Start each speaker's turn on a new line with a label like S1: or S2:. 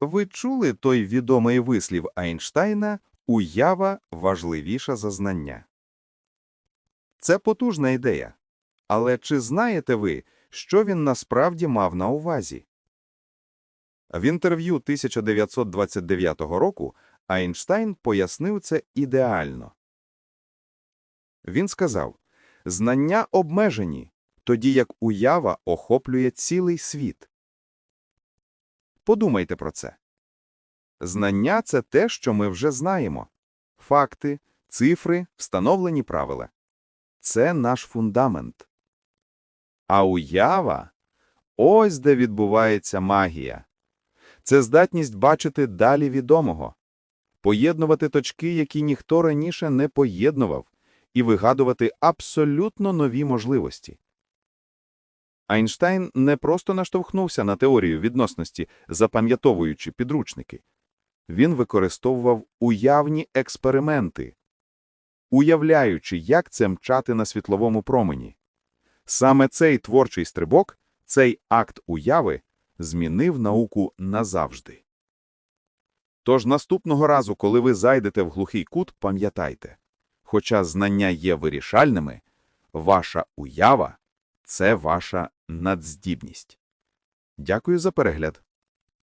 S1: Ви чули той відомий вислів Айнштайна «уява важливіша за знання». Це потужна ідея. Але чи знаєте ви, що він насправді мав на увазі? В інтерв'ю 1929 року Айнштайн пояснив це ідеально. Він сказав, знання обмежені, тоді як уява охоплює цілий світ. Подумайте про це. Знання – це те, що ми вже знаємо. Факти, цифри, встановлені правила. Це наш фундамент. А уява – ось де відбувається магія. Це здатність бачити далі відомого, поєднувати точки, які ніхто раніше не поєднував, і вигадувати абсолютно нові можливості. Айнштайн не просто наштовхнувся на теорію відносності, запам'ятовуючи підручники. Він використовував уявні експерименти, уявляючи, як це мчати на світловому промені. Саме цей творчий стрибок, цей акт уяви змінив науку назавжди. Тож наступного разу, коли ви зайдете в глухий кут, пам'ятайте, хоча знання є вирішальними, ваша уява – це ваша надздібність. Дякую за перегляд.